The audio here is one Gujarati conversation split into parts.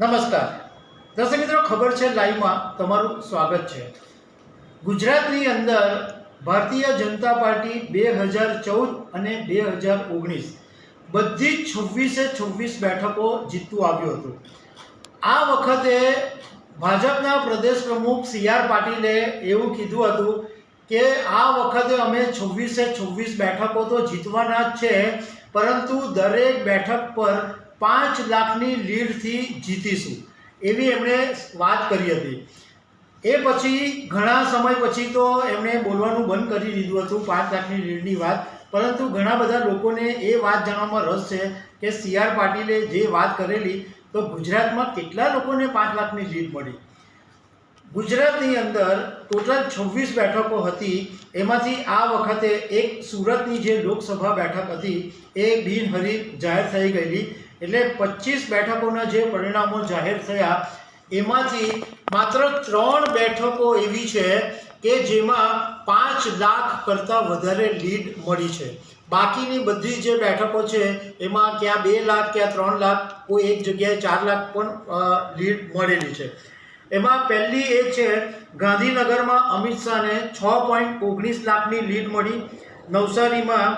નમસ્કાર. દર્શક મિત્રો, ખબર છે લાઈવમાં તમારું સ્વાગત છે. ગુજરાતની અંદર ભારતીય જનતા પાર્ટી બે હજાર ચૌદ અને બે હજાર ઓગણીસ બધી જ છવ્વીસે છવ્વીસ બેઠકો જીતતું આવ્યું હતું. આ વખતે ભાજપના પ્રદેશ પ્રમુખ સી આર પાટીલે એવું કીધું હતું કે આ વખતે અમે છવ્વીસે છવ્વીસ બેઠકો તો જીતવાના જ છે, પરંતુ દરેક બેઠક પર પાંચ લાખની લીડથી જીતીશું. એવી એમણે વાત કરી હતી. એ પછી ઘણા સમય પછી તો એમણે બોલવાનું બંધ કરી દીધું હતું, પાંચ લાખની લીડની વાત. પરંતુ ઘણા બધા લોકોને એ વાત જાણવામાં રસ છે કે સી આર પાટીલે જે વાત કરેલી, તો ગુજરાતમાં કેટલા લોકોને પાંચ લાખની લીડ મળી? ગુજરાતની અંદર ટોટલ છવ્વીસ બેઠકો હતી. એમાંથી આ વખતે એક સુરતની જે લોકસભા બેઠક હતી, એ બિનહરીફ જાહેર થઈ ગયેલી. એટલે પચીસ બેઠકોના જે પરિણામો જાહેર થયા, એમાંથી માત્ર ત્રણ બેઠકો એવી છે કે જેમાં પાંચ લાખ કરતાં વધારે લીડ મળી છે. બાકીની બધી જે બેઠકો છે, એમાં ક્યાં બે લાખ, ક્યાં ત્રણ લાખ, કોઈ એક જગ્યાએ ચાર લાખ પણ લીડ મળેલી છે. એમાં પહેલી એ છે, ગાંધીનગરમાં અમિત શાહને છ પોઈન્ટ ઓગણીસ લાખની લીડ મળી. નવસારીમાં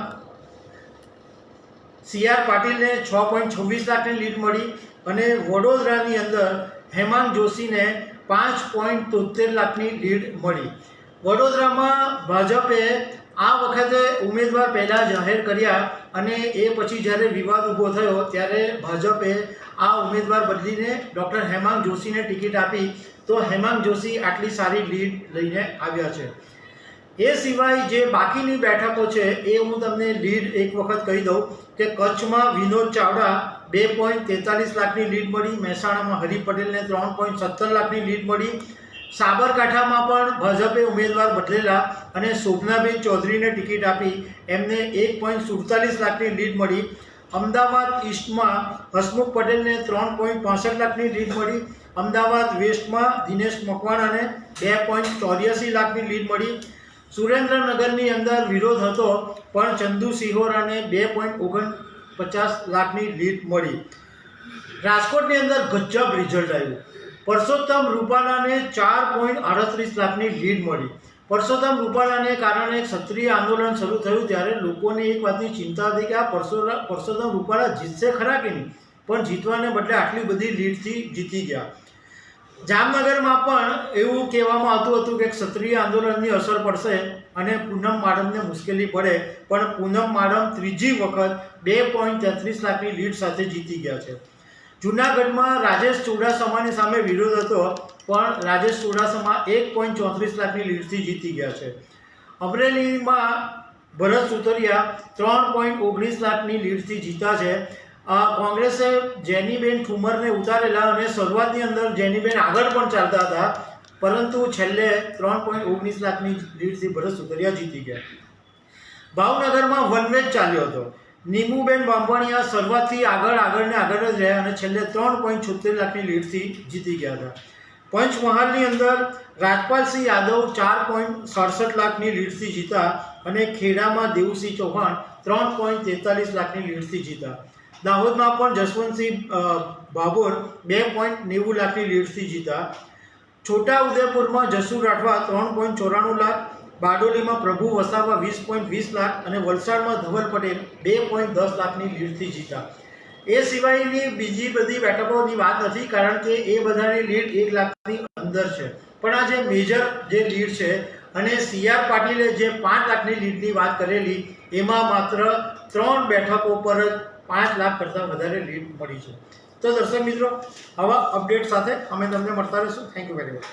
સી આર પાટીલને છ પોઈન્ટ છવ્વીસ લાખની લીડ મળી અને વડોદરાની અંદર હેમાંગ જોશીને પાંચ પોઈન્ટ તોતેર લાખની લીડ મળી. વડોદરામાં ભાજપે આ વખતે ઉમેદવાર પહેલાં જાહેર કર્યા અને એ પછી જ્યારે વિવાદ ઊભો થયો ત્યારે ભાજપે આ ઉમેદવાર બદલીને ડૉક્ટર હેમાંગ જોશીને ટિકિટ આપી. તો હેમાંગ જોશી આટલી સારી લીડ લઈને આવ્યા છે. એ સિવાય જે બાકીની બેઠકો છે, એ હું તમને લીડ એક વખત કહી દઉં કે કચ્છમાં વિનોદ ચાવડા બે પોઈન્ટ તેતાલીસ લાખની લીડ મળી, મહેસાણામાં હરિ પટેલને ત્રણ પોઈન્ટ સત્તર લાખની લીડ મળી. સાબરકાંઠામાં પણ ભાજપે ઉમેદવાર બદલેલા અને શોભનાબેન ચૌધરીને ટિકિટ આપી, એમને એક પોઈન્ટ સુડતાલીસ લાખની લીડ મળી. અમદાવાદ ઈસ્ટમાં હસમુખ પટેલને ત્રણ પોઈન્ટ પાસઠ લાખની લીડ મળી. અમદાવાદ વેસ્ટમાં દિનેશ મકવાણાને બે પોઈન્ટ ચોર્યાસી લાખની લીડ મળી. સુરેન્દ્રનગરની અંદર વિરોધ હતો, પણ ચંદુ સિહોરાને બે પોઈન્ટ ઓગણ પચાસ લાખની લીડ મળી. રાજકોટની અંદર ગજબ રિઝલ્ટ આવ્યું. પરસોત્તમ રૂપાલાને ચાર પોઈન્ટ આડત્રીસ લાખની લીડ મળી. પરસોત્તમ રૂપાલાને કારણે ક્ષત્રિય આંદોલન શરૂ થયું ત્યારે લોકોને એક વાતની ચિંતા હતી કે આ પરસો પરસોત્તમ રૂપાલા જીતશે ખરા કે નહીં? પણ જીતવાને બદલે આટલી બધી લીડથી જીતી ગયા. જામનગરમાં પણ એવું કહેવામાં આવતું હતું કે ક્ષત્રિય આંદોલનની અસર પડશે અને પૂનમ માડમને મુશ્કેલી પડે, પણ પૂનમ માડમ ત્રીજી વખત બે પોઈન્ટ તેત્રીસ લાખની લીડ સાથે જીતી ગયા છે. જુનાગઢમાં રાજેશ ચુડાસમાની સામે વિરોધ હતો, પણ રાજેશ ચુડાસમા એક પોઈન્ટ ચોત્રીસ લાખની લીડથી જીતી ગયા છે. અમરેલીમાં ભરત સુતરિયા ત્રણ પોઈન્ટ ઓગણીસ લાખની લીડથી જીતા છે કોંગ્રેસે જેનીબેન ઠુમરને ઉતારેલા અને શરૂઆતની અંદર જેનીબેન આગળ પણ ચાલતા હતા, પરંતુ છેલ્લે ત્રણ પોઈન્ટ ઓગણીસ લાખની લીડથી ભરત સુતરિયા જીતી ગયા. ભાવનગરમાં વનવેજ ચાલ્યો હતો. નીમુબેન બાંભણિયા શરૂઆતથી આગળ આગળ ને આગળ જ રહ્યા અને છેલ્લે ત્રણ પોઈન્ટ છોતેર લાખની લીડથી જીતી ગયા હતા. પંચમહાલની અંદર રાજપાલસિંહ યાદવ ચાર પોઈન્ટ સડસઠ લાખની લીડથી જીતા અને ખેડામાં દેવસિંહ ચૌહાણ ત્રણ પોઈન્ટ તેતાલીસ લાખની લીડથી જીતા. દાહોદમાં પણ જસવંતસિંહ ભાભોર બે પોઈન્ટ નેવું લાખની લીડથી જીતા. છોટા ઉદેપુરમાં જસુ રાઠવા ત્રણ પોઈન્ટ ચોરાણું લાખ, બારડોલીમાં પ્રભુ વસાવા વીસ પોઈન્ટ વીસ લાખ અને વલસાડમાં ધવલ પટેલ બે પોઈન્ટ દસ લાખની લીડથી જીતા. એ સિવાયની બીજી બધી બેઠકોની વાત નથી કારણ કે એ બધાની લીડ એક લાખની અંદર છે. પણ આ જે મેજર જે લીડ છે અને સી આર પાટીલે જે પાંચ લાખની લીડની વાત કરેલી, એમાં માત્ર ત્રણ બેઠકો પર જ પાંચ લાખ કરતાં વધારે લીડ મળી છે. તો દર્શક મિત્રો, આવા અપડેટ સાથે અમે તમને મળતા રહીશું. Thank you very much